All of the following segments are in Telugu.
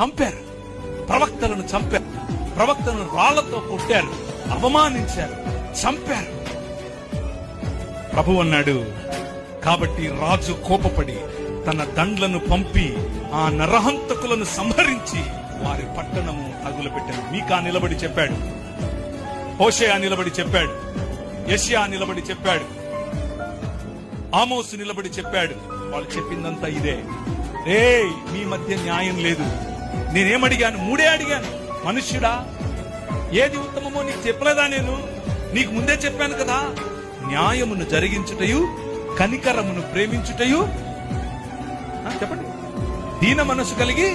చంపారు. ప్రవక్తలను చంపారు. ప్రవక్తలను రాళ్ళతో కొట్టారు. అవమానించారు. చంపారు. ప్రభు అన్నాడు కాబట్టి రాజు కోపపడి తన దండ్లను పంపి ఆ నరహంతకులను సంహరించి వారి పట్టణము తగులబెట్టాను మీకా నిలబడి చెప్పాడు. హోషయా నిలబడి చెప్పాడు. యష్యా నిలబడి చెప్పాడు. ఆమోసు నిలబడి చెప్పాడు. వాళ్ళు చెప్పిందంతా ఇదే. రే మీ మధ్య న్యాయం లేదు. నేనేమడిగాను? మూడే అడిగాను. మనుష్యుడా ఏది ఉత్తమమో నీకు చెప్పలేదా నేను? నీకు ముందే చెప్పాను కదా న్యాయమును జరిగించుటయు కనికరమును ప్రేమించుటయు. చెప్పండి. దీన మనసు కలిగి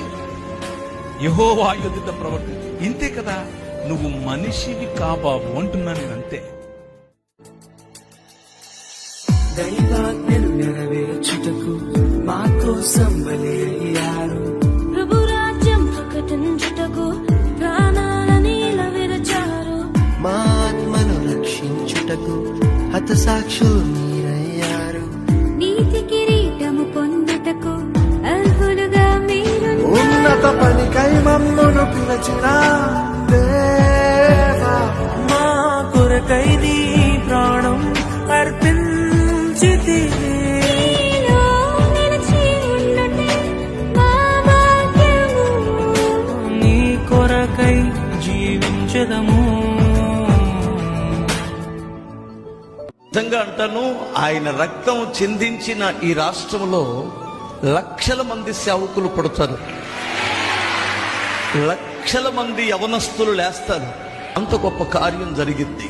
యహోవా యుద్ధ ప్రవర్తి. ఇంతే కదా నువ్వు మనిషివి కాబాబు అంటున్నా నేను అంతే. దైవాజ్ఞను నెరవేర్చుటకు మా కోసం బలి ప్రకటించుటకు ప్రాణాలని విరచారు. మా ఆత్మను రక్షించుటకు హతసాక్షులు మీరయ్యారు. నీతి కిరీటము పొందుటకు అర్హులుగా మీరు ఉన్నత పనికై మమ్మును పిలచిన జీవించదము నిజంగా అంటాను ఆయన రక్తం చిందించిన ఈ రాష్ట్రంలో లక్షల మంది సేవకులు పడతారు. లక్షల మంది యవనస్తులు లేస్తారు. అంత గొప్ప కార్యం జరిగింది.